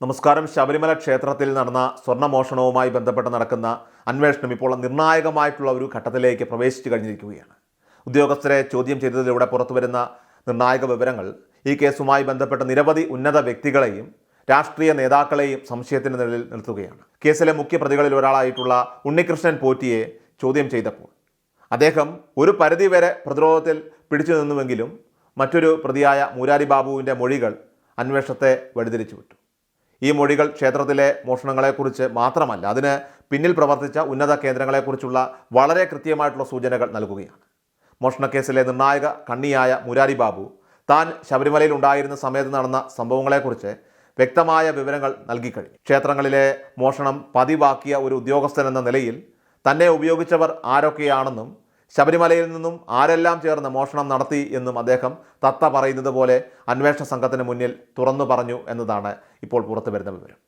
നമസ്കാരം. ശബരിമല ക്ഷേത്രത്തിൽ നടന്ന സ്വർണമോഷണവുമായി ബന്ധപ്പെട്ട് നടക്കുന്ന അന്വേഷണം ഇപ്പോൾ നിർണായകമായിട്ടുള്ള ഒരു ഘട്ടത്തിലേക്ക് പ്രവേശിച്ചു കഴിഞ്ഞിരിക്കുകയാണ്. ഉദ്യോഗസ്ഥരെ ചോദ്യം ചെയ്തതിലൂടെ പുറത്തുവരുന്ന നിർണായക വിവരങ്ങൾ ഈ കേസുമായി ബന്ധപ്പെട്ട നിരവധി ഉന്നത വ്യക്തികളെയും രാഷ്ട്രീയ നേതാക്കളെയും സംശയത്തിന് നിഴലിൽ നിർത്തുകയാണ്. കേസിലെ മുഖ്യ പ്രതികളിൽ ഒരാളായിട്ടുള്ള ഉണ്ണികൃഷ്ണൻ പോറ്റിയെ ചോദ്യം ചെയ്തപ്പോൾ അദ്ദേഹം ഒരു പരിധിവരെ പ്രതിരോധത്തിൽ പിടിച്ചു നിന്നുവെങ്കിലും മറ്റൊരു പ്രതിയായ മൂരാരി ബാബുവിന്റെ മൊഴികൾ അന്വേഷണത്തെ വഴിതിരിച്ചു വിട്ടു ഈ മൊഴികൾ ക്ഷേത്രത്തിലെ മോഷണങ്ങളെക്കുറിച്ച് മാത്രമല്ല അതിന് പിന്നിൽ പ്രവർത്തിച്ച ഉന്നത കേന്ദ്രങ്ങളെക്കുറിച്ചുള്ള വളരെ കൃത്യമായിട്ടുള്ള സൂചനകൾ നൽകുകയാണ്. മോഷണക്കേസിലെ നിർണായക കണ്ണിയായ മുരാരി ബാബു താൻ ശബരിമലയിൽ ഉണ്ടായിരുന്ന സമയത്ത് നടന്ന സംഭവങ്ങളെക്കുറിച്ച് വ്യക്തമായ വിവരങ്ങൾ നൽകിക്കഴിഞ്ഞു. ക്ഷേത്രങ്ങളിലെ മോഷണം പതിവാക്കിയ ഒരു ഉദ്യോഗസ്ഥൻ എന്ന നിലയിൽ തന്നെ ഉപയോഗിച്ചവർ ആരൊക്കെയാണെന്നും ശബരിമലയിൽ നിന്നും ആരെല്ലാം ചേർന്ന് മോഷണം നടത്തി എന്നും അദ്ദേഹം തത്ത പറയുന്നത് പോലെ അന്വേഷണ സംഘത്തിന് മുന്നിൽ തുറന്നു പറഞ്ഞു എന്നതാണ് ഇപ്പോൾ പുറത്തു വരുന്ന വിവരം.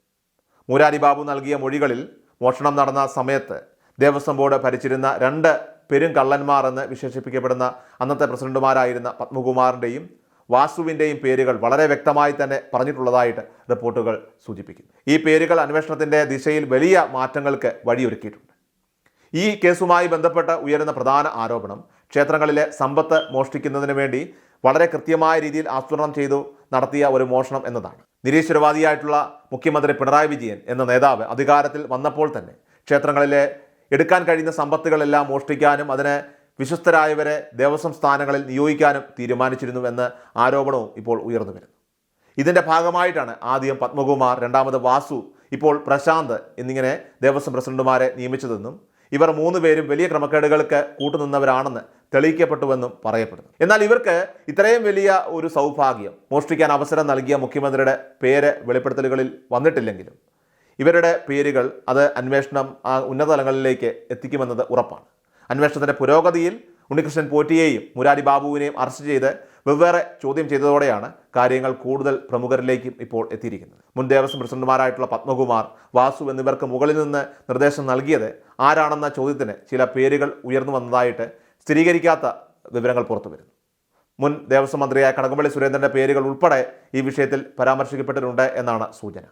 മൂരാരി ബാബു നൽകിയ മൊഴികളിൽ മോഷണം നടന്ന സമയത്ത് ദേവസ്വം ബോർഡ് ഭരിച്ചിരുന്ന രണ്ട് പെരും കള്ളന്മാർ എന്ന് വിശേഷിപ്പിക്കപ്പെടുന്ന അന്നത്തെ പ്രസിഡന്റുമാരായിരുന്ന പത്മകുമാറിന്റെയും വാസുവിന്റെയും പേരുകൾ വളരെ വ്യക്തമായി തന്നെ പറഞ്ഞിട്ടുള്ളതായിട്ട് റിപ്പോർട്ടുകൾ സൂചിപ്പിക്കുന്നു. ഈ പേരുകൾ അന്വേഷണത്തിന്റെ ദിശയിൽ വലിയ മാറ്റങ്ങൾക്ക് വഴിയൊരുക്കിയിട്ടുണ്ട്. ഈ കേസുമായി ബന്ധപ്പെട്ട് ഉയരുന്ന പ്രധാന ആരോപണം ക്ഷേത്രങ്ങളിലെ സമ്പത്ത് മോഷ്ടിക്കുന്നതിന് വേണ്ടി വളരെ കൃത്യമായ രീതിയിൽ ആസൂത്രണം ചെയ്തു നടത്തിയ ഒരു മോഷണം എന്നതാണ്. നിരീശ്വരവാദിയായിട്ടുള്ള മുഖ്യമന്ത്രി പിണറായി വിജയൻ എന്ന നേതാവ് അധികാരത്തിൽ വന്നപ്പോൾ തന്നെ ക്ഷേത്രങ്ങളിലെ എടുക്കാൻ കഴിയുന്ന സമ്പത്തുകളെല്ലാം മോഷ്ടിക്കാനും അതിനെ വിശ്വസ്തരായവരെ ദേവസ്വം സ്ഥാനങ്ങളിൽ നിയോഗിക്കാനും തീരുമാനിച്ചിരുന്നുവെന്ന് ആരോപണവും ഇപ്പോൾ ഉയർന്നു വരുന്നു. ഇതിന്റെ ഭാഗമായിട്ടാണ് ആദ്യം പത്മകുമാർ രണ്ടാമത് വാസു ഇപ്പോൾ പ്രശാന്ത് എന്നിങ്ങനെ ദേവസ്വം പ്രസിഡന്റുമാരെ നിയമിച്ചതെന്നും ഇവർ മൂന്ന് പേരും വലിയ ക്രമക്കേടുകൾക്ക് കൂട്ടുനിന്നവരാണെന്ന് തെളിയിക്കപ്പെട്ടുവെന്നും പറയപ്പെടുന്നു. എന്നാൽ ഇവർക്ക് ഇത്രയും വലിയ ഒരു സൗഭാഗ്യം മോഷ്ടിക്കാൻ അവസരം നൽകിയ മുഖ്യമന്ത്രിയുടെ പേര് വെളിപ്പെടുത്തലുകളിൽ വന്നിട്ടില്ലെങ്കിലും ഇവരുടെ പേരുകൾ അത് അന്വേഷണം ആ ഉന്നതതലങ്ങളിലേക്ക് എത്തിക്കുമെന്നത് ഉറപ്പാണ്. അന്വേഷണത്തിന്റെ പുരോഗതിയിൽ ഉണ്ണികൃഷ്ണൻ പോറ്റിയെയും മുരാരി ബാബുവിനെയും അറസ്റ്റ് ചെയ്ത് വെവ്വേറെ ചോദ്യം ചെയ്തതോടെയാണ് കാര്യങ്ങൾ കൂടുതൽ പ്രമുഖരിലേക്കും ഇപ്പോൾ എത്തിയിരിക്കുന്നത്. മുൻ ദേവസ്വം പ്രസിഡന്റുമാരായിട്ടുള്ള പത്മകുമാർ വാസു എന്നിവർക്ക് മുകളിൽ നിന്ന് നിർദ്ദേശം നൽകിയത് ആരാണെന്ന ചോദ്യത്തിന് ചില പേരുകൾ ഉയർന്നു വന്നതായിട്ട് സ്ഥിരീകരിക്കാത്ത വിവരങ്ങൾ പുറത്തു വരുന്നു. മുൻ ദേവസ്വം മന്ത്രിയായ കടകംപള്ളി സുരേന്ദ്രന്റെ പേരുകൾ ഉൾപ്പെടെ ഈ വിഷയത്തിൽ പരാമർശിക്കപ്പെട്ടിട്ടുണ്ട് എന്നാണ് സൂചന.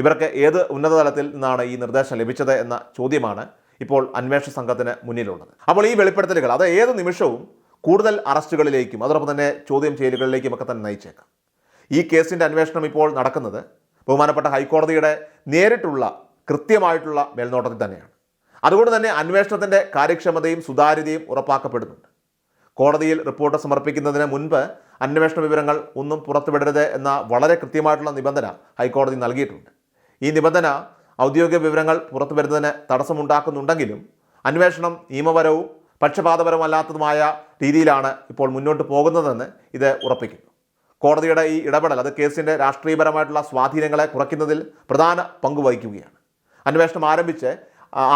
ഇവർക്ക് ഏത് ഉന്നതതലത്തിൽ നിന്നാണ് ഈ നിർദ്ദേശം ലഭിച്ചത് എന്ന ചോദ്യമാണ് ഇപ്പോൾ അന്വേഷണ സംഘത്തിന് മുന്നിലുള്ളത്. അപ്പോൾ ഈ വെളിപ്പെടുത്തലുകൾ അത് ഏത് നിമിഷവും കൂടുതൽ അറസ്റ്റുകളിലേക്കും അതോടൊപ്പം തന്നെ ചോദ്യം ചെയ്യലുകളിലേക്കും ഒക്കെ തന്നെ നയിച്ചേക്കാം. ഈ കേസിന്റെ അന്വേഷണം ഇപ്പോൾ നടക്കുന്നത് ബഹുമാനപ്പെട്ട ഹൈക്കോടതിയുടെ നേരിട്ടുള്ള കൃത്യമായിട്ടുള്ള മേൽനോട്ടത്തിൽ തന്നെയാണ്. അതുകൊണ്ട് തന്നെ അന്വേഷണത്തിന്റെ കാര്യക്ഷമതയും സുതാര്യതയും ഉറപ്പാക്കപ്പെടുന്നുണ്ട്. കോടതിയിൽ റിപ്പോർട്ട് സമർപ്പിക്കുന്നതിന് മുൻപ് അന്വേഷണ വിവരങ്ങൾ ഒന്നും പുറത്തുവിടരുത് എന്ന വളരെ കൃത്യമായിട്ടുള്ള നിബന്ധന ഹൈക്കോടതി നൽകിയിട്ടുണ്ട്. ഈ നിബന്ധന ഔദ്യോഗിക വിവരങ്ങൾ പുറത്തു വരുന്നതിന് തടസ്സമുണ്ടാക്കുന്നുണ്ടെങ്കിലും അന്വേഷണം നിയമപരവും പക്ഷപാതപരമല്ലാത്തതുമായ രീതിയിലാണ് ഇപ്പോൾ മുന്നോട്ട് പോകുന്നതെന്ന് ഇത് ഉറപ്പിക്കുന്നു. കോടതിയുടെ ഈ ഇടപെടൽ അത് കേസിന്റെ രാഷ്ട്രീയപരമായിട്ടുള്ള സ്വാധീനങ്ങളെ കുറയ്ക്കുന്നതിൽ പ്രധാന പങ്ക് വഹിക്കുകയാണ്. അന്വേഷണം ആരംഭിച്ച്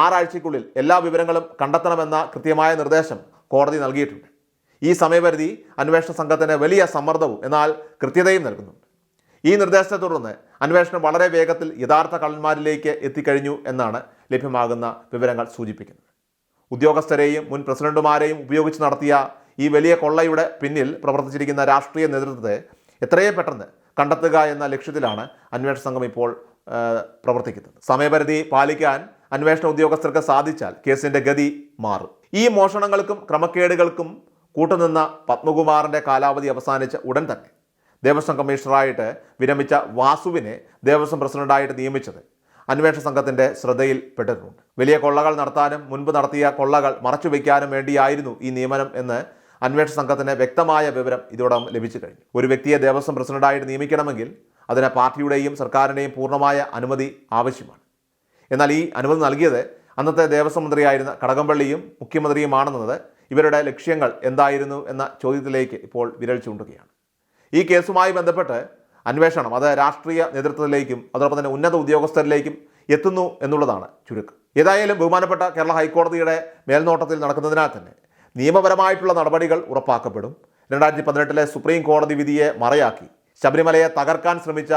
ആറാഴ്ചയ്ക്കുള്ളിൽ എല്ലാ വിവരങ്ങളും കണ്ടെത്തണമെന്ന കൃത്യമായ നിർദ്ദേശം കോടതി നൽകിയിട്ടുണ്ട്. ഈ സമയപരിധി അന്വേഷണ സംഘത്തിന് വലിയ സമ്മർദ്ദവും എന്നാൽ കൃത്യതയും നൽകുന്നുണ്ട്. ഈ നിർദ്ദേശത്തെ തുടർന്ന് അന്വേഷണം വളരെ വേഗത്തിൽ യഥാർത്ഥ കള്ളന്മാരിലേക്ക് എത്തിക്കഴിഞ്ഞു എന്നാണ് ലഭ്യമാകുന്ന വിവരങ്ങൾ സൂചിപ്പിക്കുന്നത്. ഉദ്യോഗസ്ഥരെയും മുൻ പ്രസിഡന്റുമാരെയും ഉപയോഗിച്ച് നടത്തിയ ഈ വലിയ കൊള്ളയുടെ പിന്നിൽ പ്രവർത്തിച്ചിരിക്കുന്ന രാഷ്ട്രീയ നേതൃത്വത്തെ എത്രയും പെട്ടെന്ന് കണ്ടെത്തുക എന്ന ലക്ഷ്യത്തിലാണ് അന്വേഷണ സംഘം ഇപ്പോൾ പ്രവർത്തിക്കുന്നത്. സമയപരിധി പാലിക്കാൻ അന്വേഷണ ഉദ്യോഗസ്ഥർക്ക് സാധിച്ചാൽ കേസിന്റെ ഗതി മാറും. ഈ മോഷണങ്ങൾക്കും ക്രമക്കേടുകൾക്കും കൂട്ടുനിന്ന പത്മകുമാറിന്റെ കാലാവധി അവസാനിച്ച ഉടൻ തന്നെ ദേവസ്വം കമ്മീഷണറായിട്ട് വിരമിച്ച വാസുവിനെ ദേവസ്വം പ്രസിഡന്റായിട്ട് നിയമിച്ചത് അന്വേഷണ സംഘത്തിന്റെ ശ്രദ്ധയിൽപ്പെട്ടിട്ടുണ്ട് വലിയ കൊള്ളകൾ നടത്താനും മുൻപ് നടത്തിയ കൊള്ളകൾ മറച്ചുവെക്കാനും വേണ്ടിയായിരുന്നു ഈ നിയമനം എന്ന് അന്വേഷണ സംഘത്തിന് വ്യക്തമായ വിവരം ഇതോടകം ലഭിച്ചു കഴിഞ്ഞു. ഒരു വ്യക്തിയെ ദേവസ്വം പ്രസിഡന്റായിട്ട് നിയമിക്കണമെങ്കിൽ അതിന് പാർട്ടിയുടെയും സർക്കാരിന്റെയും പൂർണമായ അനുമതി ആവശ്യമാണ്. എന്നാൽ ഈ അനുമതി നൽകിയത് അന്നത്തെ ദേവസ്വം മന്ത്രിയായിരുന്ന കടകംപള്ളിയും മുഖ്യമന്ത്രിയുമാണെന്നത് ഇവരുടെ ലക്ഷ്യങ്ങൾ എന്തായിരുന്നു എന്ന ചോദ്യത്തിലേക്ക് ഇപ്പോൾ വിരൽ ചൂണ്ടുകയാണ്. ഈ കേസുമായി ബന്ധപ്പെട്ട് അന്വേഷണം അത് രാഷ്ട്രീയ നേതൃത്വത്തിലേക്കും അതോടൊപ്പം തന്നെ ഉന്നത ഉദ്യോഗസ്ഥരിലേക്കും എത്തുന്നു എന്നുള്ളതാണ് ചുരുക്കം. ഏതായാലും ബഹുമാനപ്പെട്ട കേരള ഹൈക്കോടതിയുടെ മേൽനോട്ടത്തിൽ നടക്കുന്നതിനാൽ തന്നെ നിയമപരമായിട്ടുള്ള നടപടികൾ ഉറപ്പാക്കപ്പെടും. രണ്ടായിരത്തി പതിനെട്ടിലെ സുപ്രീം കോടതി വിധിയെ മറയാക്കി ശബരിമലയെ തകർക്കാൻ ശ്രമിച്ച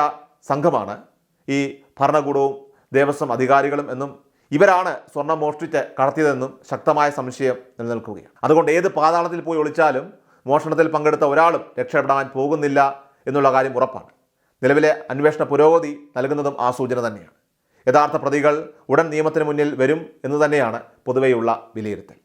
സംഘമാണ് ഈ ഭരണകൂടവും ദേവസ്വം അധികാരികളും എന്നും ഇവരാണ് സ്വർണം മോഷ്ടിച്ച് കടത്തിയതെന്നും ശക്തമായ സംശയം നിലനിൽക്കുകയാണ്. അതുകൊണ്ട് ഏത് പാതാളത്തിൽ പോയി ഒളിച്ചാലും മോഷണത്തിൽ പങ്കെടുത്ത ഒരാളും രക്ഷപ്പെടാൻ പോകുന്നില്ല എന്നുള്ള കാര്യം ഉറപ്പാണ്. നിലവിലെ അന്വേഷണ പുരോഗതി നൽകുന്നതും ആ സൂചന തന്നെയാണ്. യഥാർത്ഥ പ്രതികൾ ഉടൻ നിയമത്തിന് മുന്നിൽ വരും എന്ന് തന്നെയാണ് പൊതുവെയുള്ള വിലയിരുത്തൽ.